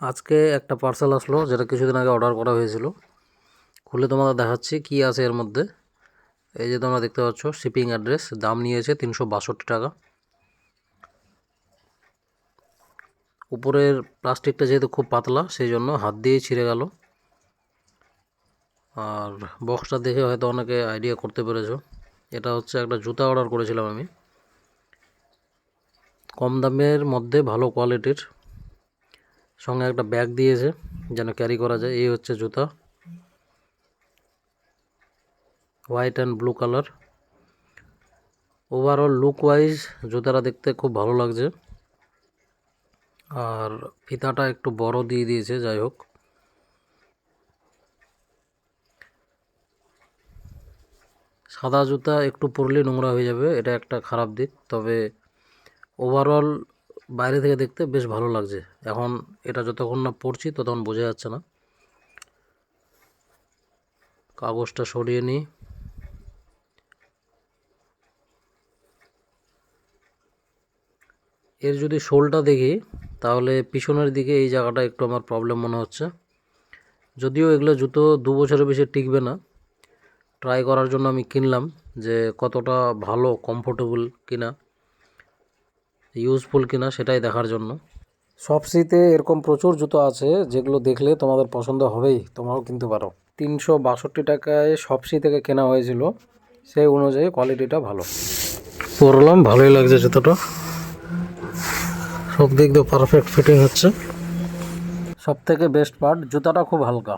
আজকে একটা পার্সেল আসলো, যেটা কিছুদিন আগে অর্ডার করা হয়েছিল। খুলে তোমাদের দেখাচ্ছি কি আছে এর মধ্যে। এই যে তোমরা দেখতে পাচ্ছ শিপিং অ্যাড্রেস দাম নিয়েছে তিনশো বাষট্টি টাকা। উপরের প্লাস্টিকটা যেহেতু খুব পাতলা, সেই জন্য হাত দিয়েই ছিঁড়ে গেল। আর বক্সটা দেখে হয়তো অনেকে আইডিয়া করতে পেরেছ। এটা হচ্ছে একটা জুতা অর্ডার করেছিলাম আমি। কম দামের মধ্যে ভালো কোয়ালিটির সঙ্গে একটা ব্যাগ দিয়েছে, যেন ক্যারি করা যায়। এই হচ্ছে জুতা। White and blue colour overall look wise জুতাটা দেখতে খুব ভালো লাগছে। আর ফিতাটা একটু বড় দিয়ে দিয়েছে, যাই হোক। সাদা জুতা একটু পরলে নোংরা হয়ে যাবে, এটা একটা খারাপ দিক। তবে ওভারঅল বাইরে থেকে দেখতে বেশ ভালো লাগছে। এখন এটা যতক্ষণ না পড়ছি ততক্ষণ বোঝা যাচ্ছে না। কাগজটা সরিয়ে নিই। এর যদি শোলটা দেখি, তাহলে পিছনের দিকে এই জায়গাটা একটু আমার প্রবলেম মনে হচ্ছে। যদিও এগুলো জুতো দু বছরের বেশি টিকবে না। ট্রাই করার জন্য আমি কিনলাম যে কতটা ভালো কমফোর্টেবল কিনা। ইউজফুল কিনা সেটাই দেখার জন্য। সবসিতে এরকম প্রচুর জুতো আছে, যেগুলো দেখলে তোমাদের পছন্দ হবেই, তোমরাও কিনতে পারো। তিনশো বাষট্টি টাকায় সবসি থেকে কেনা হয়েছিল, সেই অনুযায়ী কোয়ালিটিটা ভালো। পরলাম, ভালোই লাগছে জুতোটা। সব দিক দিয়ে পারফেক্ট ফিটিং হচ্ছে। সব থেকে বেস্ট পার্ট জুতাটা খুব হালকা।